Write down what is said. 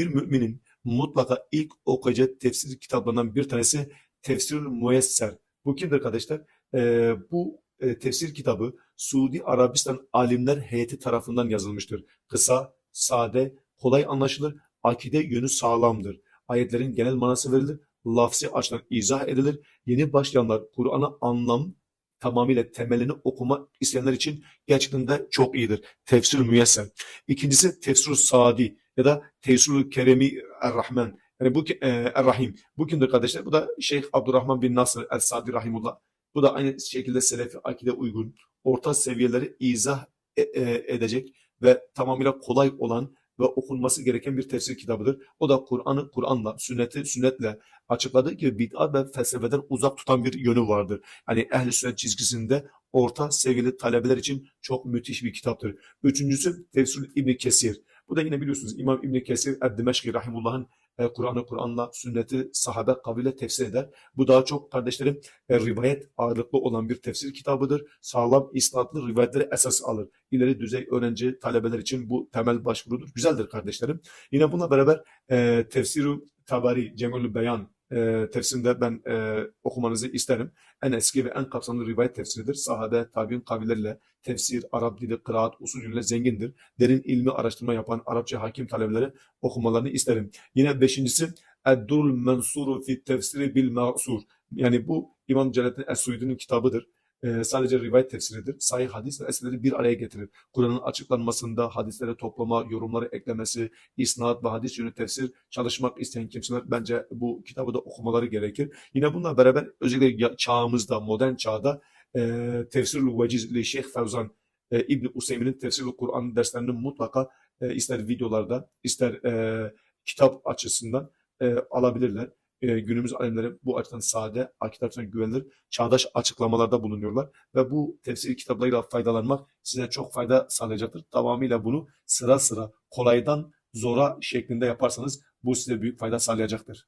Bir müminin mutlaka ilk okuyacağı tefsir kitaplarından bir tanesi Tefsirül Müyesser. Bu kimdir arkadaşlar? Ee, bu e, tefsir kitabı Suudi Arabistan alimler heyeti tarafından yazılmıştır. Kısa, sade, kolay anlaşılır, akide yönü sağlamdır. Ayetlerin genel manası verilir, lafzi açıdan izah edilir. Yeni başlayanlar Kur'an'a anlam tamamıyla temelini okuma isteyenler için gerçekten de çok iyidir. Tefsir Müyesser. İkincisi Tefsir Sadi ya da Tefsir Keremi Er-Rahman. Yani bu e, Er-Rahim. Bu kimdir kardeşler? Bu da Şeyh Abdurrahman bin Nasr El-Sadi Rahimullah. Bu da aynı şekilde Selefi akide uygun, orta seviyeleri izah e- e- edecek ve tamamıyla kolay olan ve okunması gereken bir tefsir kitabıdır. O da Kur'an'ı Kur'an'la, sünneti sünnetle açıkladığı gibi bid'at ve felsefeden uzak tutan bir yönü vardır. Hani ehl-i sünnet çizgisinde orta seviyeli talebeler için çok müthiş bir kitaptır. Üçüncüsü Tefsir İbni Kesir. Bu da yine biliyorsunuz İmam İbni Kesir Er-Dimeşki Rahimullah'ın e, Kur'an'ı Kur'an'la, sünneti sahabe kavliyle tefsir eder. Bu daha çok kardeşlerim e, rivayet ağırlıklı olan bir tefsir kitabıdır. Sağlam, isnatlı rivayetleri esas alır. İleri düzey öğrenci, talebeler için bu temel başvurudur. Güzeldir kardeşlerim. Yine bununla beraber e, Tefsir-i Tabari, Cemilü Beyan e, tefsirinde ben e, okumanızı isterim. En eski ve en kapsamlı rivayet tefsiridir. Sahabe, tabi'in kavilleriyle tefsir, Arap dili, kıraat, usulüyle zengindir. Derin ilmi araştırma yapan Arapça hakim talebeleri okumalarını isterim. Yine beşincisi Eddul Mensuru fi tefsiri bil ma'sur. Yani bu İmam Celaleddin Es-Suyudi'nin kitabıdır. Ee, sadece rivayet tefsiridir. Sahih hadis ve eserleri bir araya getirir. Kur'an'ın açıklanmasında hadisleri toplama, yorumları eklemesi, isnat ve hadis yönü tefsir çalışmak isteyen kimseler bence bu kitabı da okumaları gerekir. Yine bununla beraber özellikle çağımızda, modern çağda e, Tefsirul Veciz Şeyh Fevzan e, İbni Useymin'in Tefsirul Kur'an derslerini mutlaka e, ister videolarda, ister e, kitap açısından e, alabilirler. E, günümüz alimleri bu açıdan sade, akit güvenilir, çağdaş açıklamalarda bulunuyorlar ve bu tefsir kitaplarıyla faydalanmak size çok fayda sağlayacaktır. Tamamıyla bunu sıra sıra kolaydan zora şeklinde yaparsanız bu size büyük fayda sağlayacaktır.